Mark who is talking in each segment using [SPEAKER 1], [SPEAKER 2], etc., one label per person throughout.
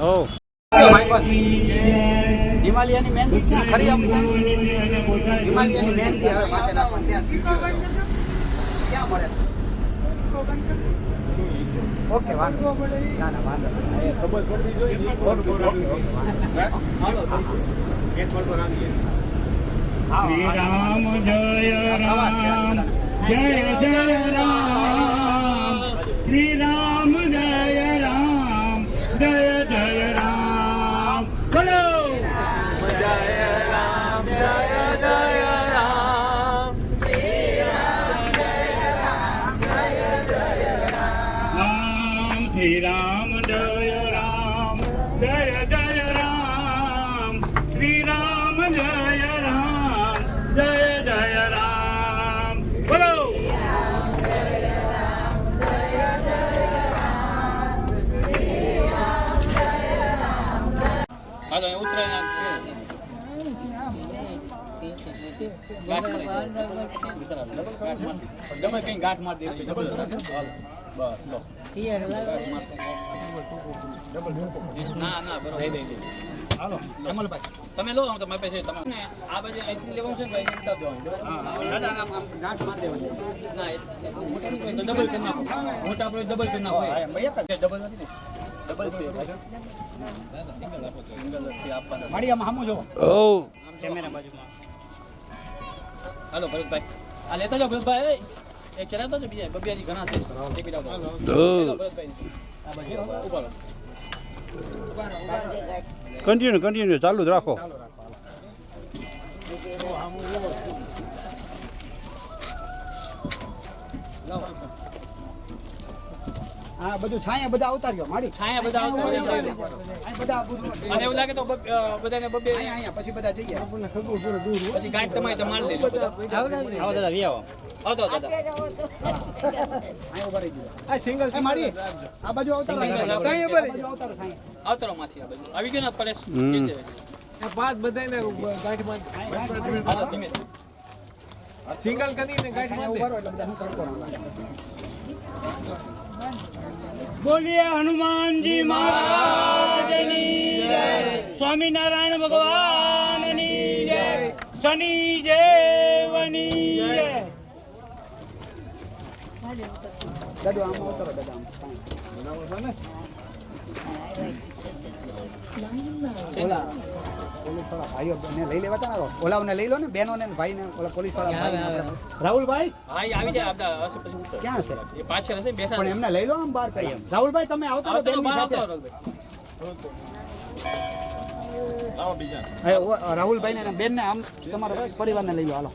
[SPEAKER 1] ઓ
[SPEAKER 2] હિમાલયાની મહેંદી ક્યાં? ખરી આપણી હિમાલયાની મહેંદી હવે માથે નાખવાની ક્યાં મળે? ઓકે વાંધો ના ના વાંધો.
[SPEAKER 3] રામ જય રામ. જય જય રામ. રામ જય રામ જય જય રામ શ્રી રામ જય રામ જય જય રામ બોલો
[SPEAKER 4] હાલો ઉતરાય ગમે કઈ ગાંઠ મારી ડબલ ના ના બરોબર.
[SPEAKER 2] હાલો કમલભાઈ.
[SPEAKER 4] તમે લો આમ તમારે પાસે તમે આ બાજુ અહીંથી લેવાનું છે ને ડબલ કરી નાખો. મોટા આપણે ડબલ કરી નાખો. ડબલ નથી ડબલ છે. સિંગલ નથી આપવાના
[SPEAKER 2] મારી આમ સામું.
[SPEAKER 1] ઓ.
[SPEAKER 4] હાલો ભરતભાઈ. આ લેતા જાઓ ભરતભાઈ. એ, એક ચલાવતો બીજા બબે ઘણા છે. ઊભા રહો.
[SPEAKER 1] કન્ટિન્યુ કન્ટિન્યુ ચાલુ જ રાખો.
[SPEAKER 2] ચાલો રાખો હાલો. હા બધું છાયા બધા આવતા રહ્યો મારી.
[SPEAKER 4] છાયા બધા આવતા અને એવું લાગે તો બબ- બધાને બબે
[SPEAKER 2] અહીંયા અહીંયા પછી બધા જઈએ.
[SPEAKER 4] પછી ગાંઠ તમારી લેજો. આવો દાદા
[SPEAKER 2] ગયો સિંગલ આ બાજુ આવતા આવતા
[SPEAKER 4] આ બાજુ. આવી ને પરેશ?
[SPEAKER 5] પાંચ બધાને ગાંઠમાં
[SPEAKER 4] હાલો,
[SPEAKER 5] સિંગલ કરીને
[SPEAKER 2] અહીંયા
[SPEAKER 3] બોલીએ હનુમાનજી મહારાજની જય, સ્વામિનારાયણ ભગવાનની જય, શનિ દેવની જય
[SPEAKER 2] દાદુ, આમ આવતો દાદા, આમ. લઈ લેવા ઓલાઓને લઈ લો ને બહેનો ને ભાઈ ઓલા પોલીસવાળા રાહુલભાઈ?
[SPEAKER 4] હા આવી જાય આપતા પછી
[SPEAKER 2] ક્યાં છે
[SPEAKER 4] પાછળ હશે બેસા
[SPEAKER 2] પણ એમને લઈ લો આમ બહાર કરી રાહુલભાઈ તમે આવતો રહો બેનની સાથે. રાહુલભાઈ. ને બેન ને આમ તમારા પરિવારને લઈ લો હાલો.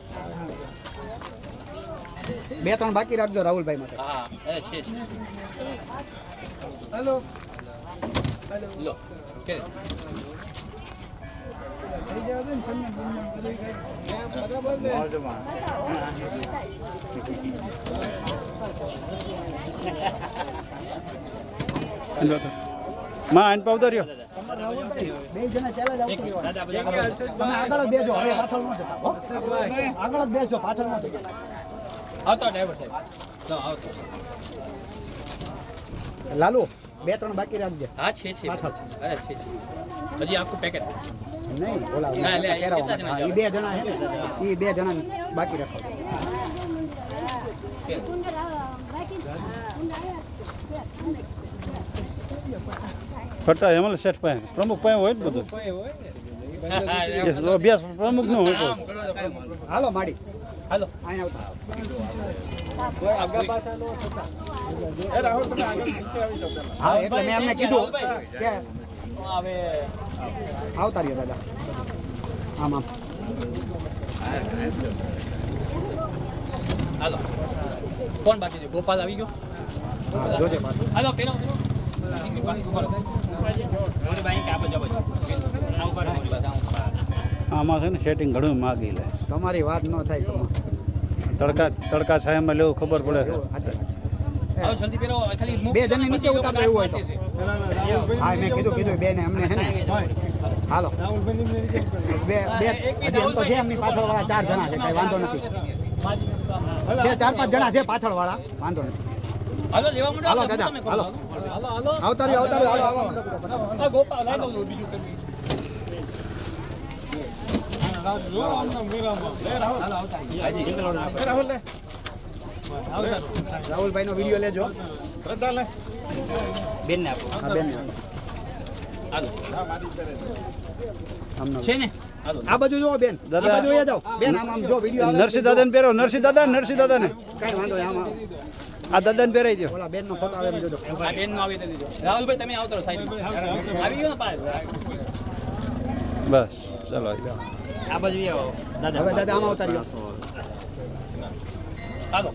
[SPEAKER 2] બે ત્રણ બાકી રાખજો રાહુલભાઈ માટે.
[SPEAKER 4] હા છે છે.
[SPEAKER 2] હેલો.
[SPEAKER 4] લો કે
[SPEAKER 1] માં આઈને પાવતો રહ્યો.
[SPEAKER 2] બે જણા ચાલે જાવ તમે આગળ જ બેસો હવે પાછળ ન જતા આગળ જ પાછળ ન જતા
[SPEAKER 4] આવતો ડ્રાઈવર સાહેબ. આવતો.
[SPEAKER 2] લાલુ બે ત્રણ બાકી રાખજે.
[SPEAKER 4] હા છે છે બધા છે. અરે છે છે. હજી આખું પેકેટ
[SPEAKER 2] નહીં ઓલા
[SPEAKER 4] ના,
[SPEAKER 2] લે ઈ બે જણા છે ને એ બે જણા બાકી રાખો.
[SPEAKER 1] ફટા હેમલ શેઠ પાસે. પ્રમુખ પાસે હોય જ બધું. અભ્યાસ પ્રમુખ નો. હોય.
[SPEAKER 2] હાલો માડી.
[SPEAKER 4] હાલો.
[SPEAKER 2] હા એટલે મેં એમને કીધું કે
[SPEAKER 4] હવે
[SPEAKER 2] આવતા રહ્યો દાદા. આમ આમ.
[SPEAKER 4] હાલો. કોણ બાકી છે? ગોપાલ આવી ગયો?
[SPEAKER 2] હા, જોજે પાછું.
[SPEAKER 4] હાલો પેલો પેલો.
[SPEAKER 1] આમાં છે ને સેટિંગ ઘણું માગી લે
[SPEAKER 2] તમારી વાત ન થાય તો
[SPEAKER 1] તડકા તડકા છાયામાં લેવું ખબર પડે
[SPEAKER 2] બે જણ નીચે
[SPEAKER 4] પછી
[SPEAKER 2] એવું હોય તો. હા મેં કીધું કીધું બે ને એમને છે ને હાલો બે બે હજી તો છે એમની પાછળ વાળા ચાર જણા છે કઈ વાંધો નથી છે ચાર પાંચ જણા છે પાછળ વાળા વાંધો નથી
[SPEAKER 4] હાલો લેવા
[SPEAKER 2] હાલો દાદા, હાલો.
[SPEAKER 5] હાલો હાલો
[SPEAKER 2] આવતા રહ્યો આવતા રહ્યો હાલો હાલો
[SPEAKER 4] ગોપાલ બીજું.
[SPEAKER 2] રાહુલભાઈ નો વીડિયો લેજો.
[SPEAKER 4] બેનને આપો.
[SPEAKER 2] હા બેન.
[SPEAKER 4] છે ને?
[SPEAKER 2] આ બાજુ જો બેન. આ
[SPEAKER 3] દાદા.
[SPEAKER 2] બાજુ અહીંયા જાઓ. બેન આમ આમ જો વીડિયો આવે.
[SPEAKER 3] નરસિંહ દાદાને પહેરો નરસિંહ દાદા નરસિંહ દાદાને
[SPEAKER 2] કઈ વાંધો આમ
[SPEAKER 3] આ આ દાદાને પહેરાઈ દો
[SPEAKER 2] ઓલા બેન નો ફોટો આવે જોજો.
[SPEAKER 4] આ બેનનો આવી દેજો રાહુલભાઈ તમે આવતો સાઈડ આવી ગયો ને પાછળ
[SPEAKER 3] બસ ચાલો
[SPEAKER 4] આ બાજુ આવો.
[SPEAKER 2] હવે દાદા આમાં આવતા
[SPEAKER 4] હાલો